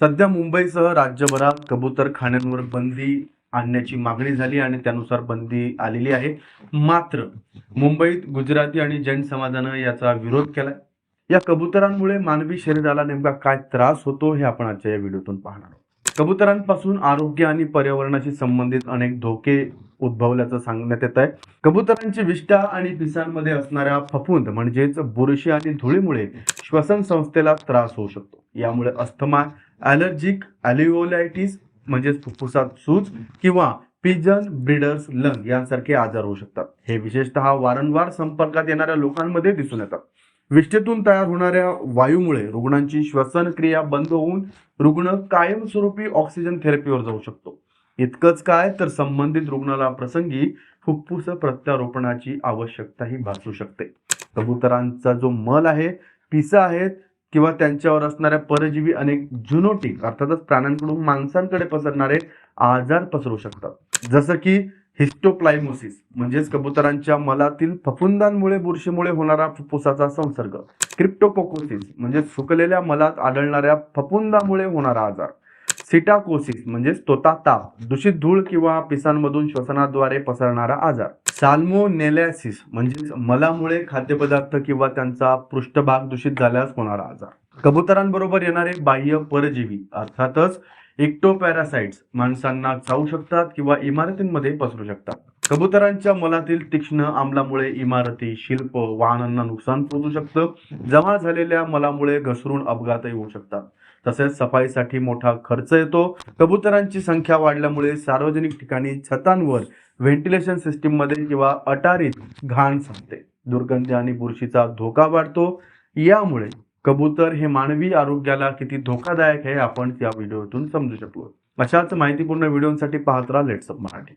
सध्या मुंबईसह राज्यभरात कबूतर खाण्यांवर बंदी आणण्याची मागणी झाली आणि त्यानुसार बंदी आलेली आहे. मात्र मुंबईत गुजराती आणि जैन समाजानं याचा विरोध केलाय. या कबुतरांमुळे मानवी शरीराला नेमका काय त्रास होतो हे आपण आजच्या या व्हिडिओतून पाहणार आहोत. कबुतरांपासून आरोग्य आणि पर्यावरणाशी संबंधित अनेक धोके उद्भवल्याचं सांगण्यात येत आहे. कबुतरांची विष्ठा आणि पिसांमध्ये असणाऱ्या फफूंद म्हणजेच बुरशी आणि धुळीमुळे श्वसन संस्थेला त्रास होऊ शकतो. यामुळे अस्थमा ॲलर्जिक ॲलिओलायटिस म्हणजेच फुफ्फुसात सूज किंवा पिजन ब्रिडर्स लंग यांसारखे आजार होऊ शकतात. हे विशेषतः वारंवार संपर्कात येणाऱ्या लोकांमध्ये दिसून येतात. विष्ठेतून तयार होणाऱ्या वायूमुळे रुग्णांची श्वसन क्रिया बंद होऊन रुग्ण कायमस्वरूपी ऑक्सिजन थेरपीवर जाऊ शकतो. इतकंच काय तर संबंधित रुग्णाला प्रसंगी फुफ्फुस प्रत्यारोपणाची आवश्यकताही भासू शकते. कबुतरांचा जो मल आहे पिसा आहेत किंवा त्यांच्यावर असणाऱ्या परजीवी अनेक झुनोटिक अर्थातच प्राण्यांकडून माणसांकडे पसरणारे आजार पसरू शकतात. जसं की हिस्टोप्लायमोसिस म्हणजेच कबुतरांच्या मलातील फफुंदांमुळे बुरशीमुळे होणारा फुफ्फुसाचा संसर्ग. क्रिप्टोकोकोसिस म्हणजे सुकलेल्या मलात आढळणाऱ्या फफुंदामुळे होणारा आजार. सिटाकोसिस म्हणजेच तोता ताप दूषित धूळ किंवा पिसांमधून श्वसनाद्वारे पसरणारा आजार. साल्मोनेलॅसिस म्हणजे मलामुळे खाद्यपदार्थ किंवा त्यांचा पृष्ठभाग दूषित झाल्यास होणारा आजार. कबुतरांबरोबर येणारे बाह्य परजीवी अर्थातच इक्टोपॅरासाइट्स माणसांना चावू शकतात किंवा इमारतींमध्ये पसरू शकतात. कबुतरांच्या मलातील तीक्ष्ण आम्लामुळे इमारती शिल्प वाहनांना नुकसान पोहोचू शकतं. जमा झालेल्या मलामुळे घसरून अपघातही होऊ शकतात. तसेच सफाईसाठी मोठा खर्च येतो. कबुतरांची संख्या वाढल्यामुळे सार्वजनिक ठिकाणी छतांवर व्हेंटिलेशन सिस्टीममध्ये किंवा अटारीत घाण सांगते दुर्गंधी आणि बुरशीचा धोका वाढतो. यामुळे कबूतर हे मानवी आरोग्याला किती धोकादायक आहे आपण त्या व्हिडिओतून समजू शकलो. अशाच माहितीपूर्ण व्हिडिओसाठी पाहत राहा लेट्सअप मराठी.